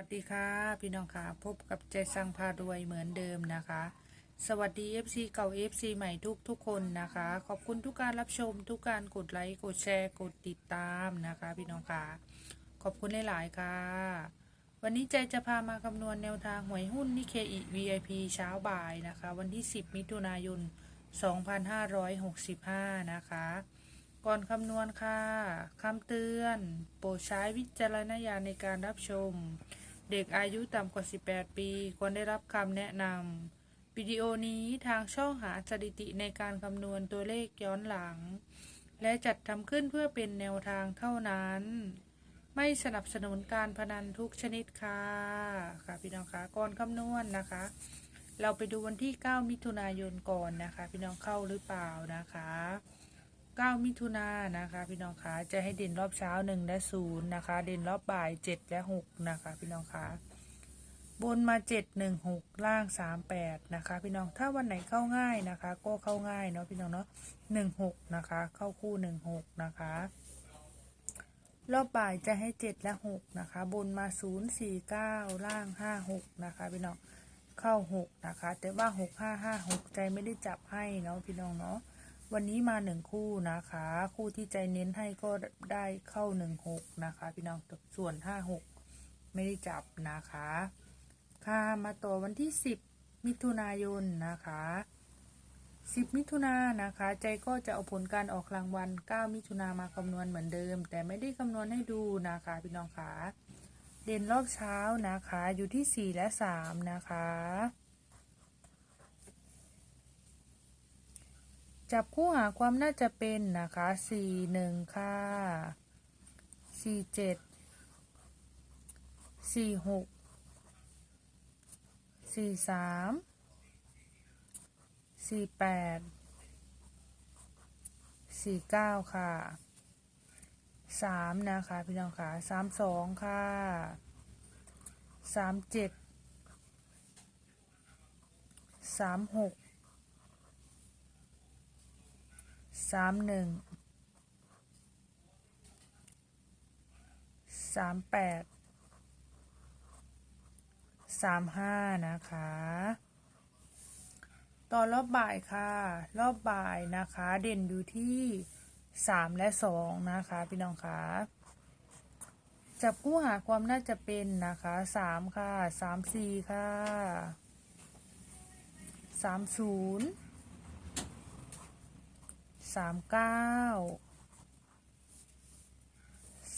วัสดีค่ะพี่น้องค่ะ พบกับใจสังพารวยเหมือนเดิมนะคะ สวัสดี FC เก่า FC ใหม่ทุกทุกคนนะคะ ขอบคุณทุกการรับชมทุกการกดไลค์กดแชร์กดติดตามนะคะ พี่น้องค่ะ ขอบคุณหลาย ๆ ค่ะ วันนี้ใจจะพามาคำนวณแนวทางหวยหุ้นนิเคอิ VIP เช้าบ่ายนะคะ วันที่ 10 มิถุนายน 2565 นะคะก่อนคำนวณค่ะ คำเตือน โปรดใช้วิจารณญาณในการรับชม เด็กอายุต่ำกว่า 18 ปี ควรได้รับคำแนะนำวิดีโอนี้ทางช่องหาสถิติในการคำนวณตัวเลขย้อนหลัง และจัดทำขึ้นเพื่อเป็นแนวทางเท่านั้น ไม่สนับสนุนการพนันทุกชนิดค่ะค่ะพี่น้องคะก่อนคำนวณนะคะ เราไปดูวันที่ 9 มิถุนายนก่อนนะคะ พี่น้องเข้าหรือเปล่านะคะ 9 มิถุนายนนะคะ พี่น้องคะจะให้เด่นรอบเช้า 1 และ 0 นะคะ เด่นรอบบ่าย 7 และ 6 นะคะ พี่น้องคะบนมา 7 1 6 ล่าง 3 8 นะคะ พี่น้องถ้าวันไหนเข้าง่ายนะคะ ก็เข้าง่ายเนาะพี่น้องเนาะ1 6 นะคะ เข้าคู่ 1 6 นะคะ รอบบ่ายจะให้ 7 และ 6 นะคะ บนมา 0 4 9 ล่าง 5 6 นะคะ พี่น้องเข้า 6 นะคะ แต่ว่า 6 5 5 6 ใจไม่ได้จับให้เนาะพี่น้องเนาะ วันนี้มาหนึ่งคู่นะคะ คู่ที่ใจเน้นให้ก็ได้เข้าหนึ่งหกนะคะ พี่น้องส่วนห้าหกไม่ได้จับนะคะ ค่ะมาต่อวันที่สิบมิถุนายนนะคะสิบมิถุนายนนะคะ ใจก็จะเอาผลการออกรางวัลเก้ามิถุนามาคำนวณเหมือนเดิม แต่ไม่ได้คำนวณให้ดูนะคะพี่น้องคะเด่นรอบเช้านะคะ อยู่ที่สี่และสามนะคะ จับคู่หาความน่าจะเป็นนะคะ สี่หนึ่งค่ะ สี่เจ็ด สี่หก สี่สาม สี่แปด สี่เก้าค่ะสามนะคะ พี่น้องค่ะสามสองค่ะสามเจ็ดสามหก สามหนึ่งสามแปดสามห้านะคะตอนรอบบ่ายค่ะ รอบบ่ายนะคะ เด่นอยู่ที่สามและสองนะคะ พี่น้องคะจับคู่หาความน่าจะเป็นนะคะสามค่ะสามสี่ค่ะสามศูนย์ สามเก้า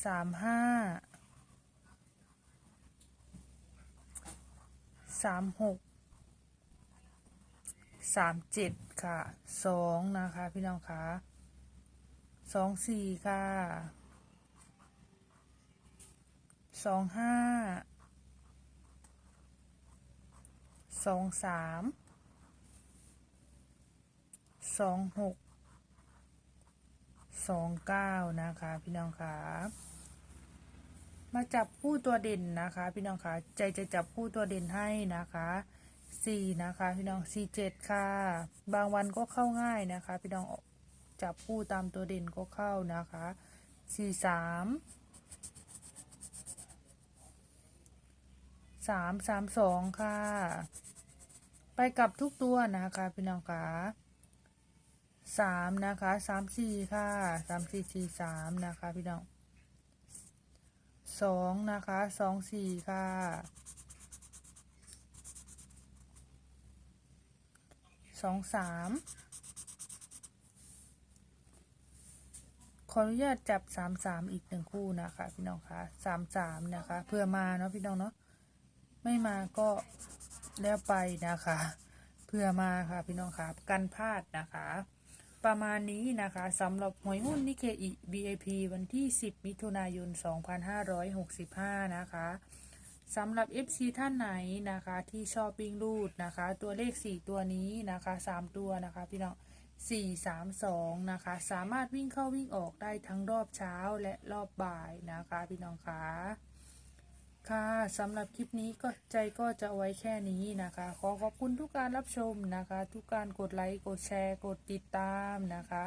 สามห้าสามหกสามเจ็ดค่ะสองนะคะพี่น้องคะสองสี่ค่ะสองห้าสองสามสองหก สองเก้านะคะ พี่น้องคะมาจับคู่ตัวเด่นนะคะ พี่น้องคะใจจะจับคู่ตัวเด่นให้นะคะสี่นะคะ พี่น้องสี่เจ็ดค่ะ บางวันก็เข้าง่ายนะคะ พี่น้องจับคู่ตามตัวเด่นก็เข้านะคะสี่สามสามสามสองค่ะ ไปกลับทุกตัวนะคะ พี่น้องคะ สามนะคะสามสี่ค่ะสามสี่สี่สามนะคะพี่น้องสองนะคะสองสี่ค่ะสองสามขออนุญาตจับสามสามอีกหนึ่งคู่นะคะพี่น้องคะสามสามนะคะ เพื่อมาเนาะพี่น้องเนาะไม่มาก็แล้วไปนะคะ เพื่อมาค่ะพี่น้องค่ะกันพลาดนะคะ ประมาณนี้นะคะสำหรับหวยหุ้นนิเคอิ BIP วันที่ 10 มิถุนายน 2565 นะคะสำหรับ FC ท่านไหนนะคะที่ชอบวิ่งรูดนะคะ ตัวเลข 4 ตัวนี้นะคะ 3 ตัวนะคะพี่น้อง4 3 2 นะคะ สามารถวิ่งเข้าวิ่งออกได้ทั้งรอบเช้าและรอบบ่ายนะคะ พี่น้องคะ ค่ะสำหรับคลิปนี้ก็ใจก็จะไว้แค่นี้นะคะ ขอขอบคุณทุกการรับชมนะคะ ทุกการกดไลค์กดแชร์ กดติดตามนะคะ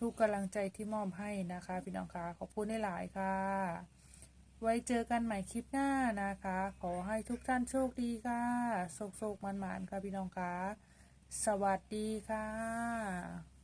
ทุกกำลังใจที่มอบให้นะคะ พี่น้องคะขอบคุณหลายค่ะ ไว้เจอกันใหม่คลิปหน้านะคะ ขอให้ทุกท่านโชคดีค่ะโศกโศกมันหมานค่ะพี่น้องค่ะสวัสดีค่ะ